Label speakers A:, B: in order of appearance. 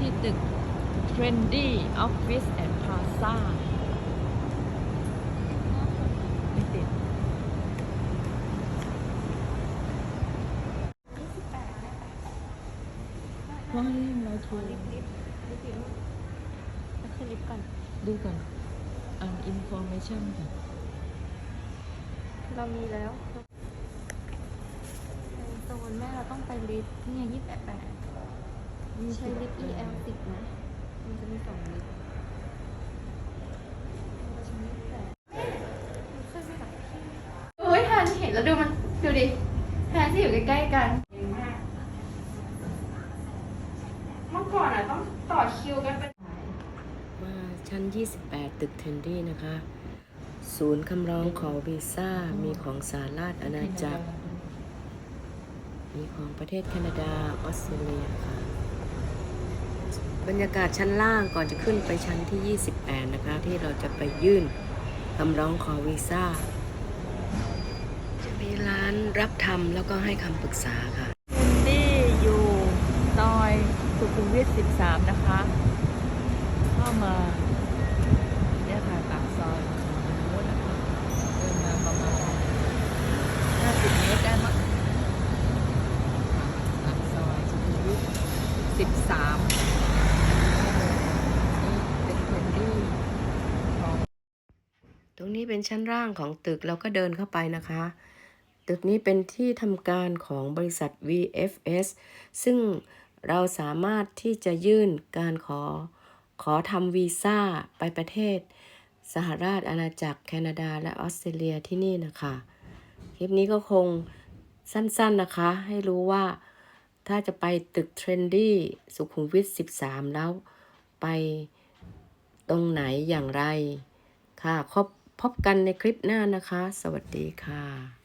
A: ที่ตึก Trendy Office and Plaza ไม่ติดว่าให้เราโทร
B: ลิฟต์ลิฟต์ลิฟต์อยู่นู่นไปขึ้นลิฟต์ก่อน
A: ดูก่อน อ่าน information ก่อน
B: เรามีแล้วในโซนแม่เราต้องไปลิฟต์เนี่ยยี่สิบแปด ใช้ลิฟต์ EL สิบนะ มันจะมีสองลิฟต์เราใช้ลิฟต์แปดขึ้นไปหลายที่โอ้ยแทนเห็นแล้วดูมัน ดูดิแทนที่อยู่ใกล้ๆกันเมื่อก่อนอะต้องต่อคิวกันเป็น
C: มาชั้น 28 ตึกเทนดี้นะคะ ศูนย์คำร้องขอวีซ่า มีของสหราชอาณาจักร มีของประเทศแคนาดา ออสเตรเลียค่ะ บรรยากาศชั้นล่างก่อนจะขึ้นไปชั้นที่ 28 นะคะ ที่เราจะไปยื่นคำร้องขอวีซ่า จะมีร้านรับทำแล้วก็ให้คำปรึกษาค่ะ
A: คุณดิ้อยู่ซอยสุขุมวิท 13 นะคะ เข้ามาเนี่ยค่ะปากซอยโน้นนะคะ เดินมาประมาณ 50 เมตรได้มั้งปากซอยสุขุมวิท 13 นี่เป็นเทรนดี้ของ
C: ตรงนี้เป็นชั้นล่างของตึกเราก็เดินเข้าไปนะคะ ตึกนี้เป็นที่ทำการของบริษัท VFS ซึ่งเราสามารถที่จะยื่นการขอขอทำวีซ่าไปประเทศ สหราชอาณาจักรแคนาดาและออสเตรเลียที่นี่นะคะ คลิปนี้ก็คงสั้นๆนะคะ ให้รู้ว่าถ้าจะไปตึกเทรนดี้สุขุมวิท 13 แล้วไปตรงไหนอย่างไรค่ะพบ พบกันในคลิปหน้านะคะ สวัสดีค่ะ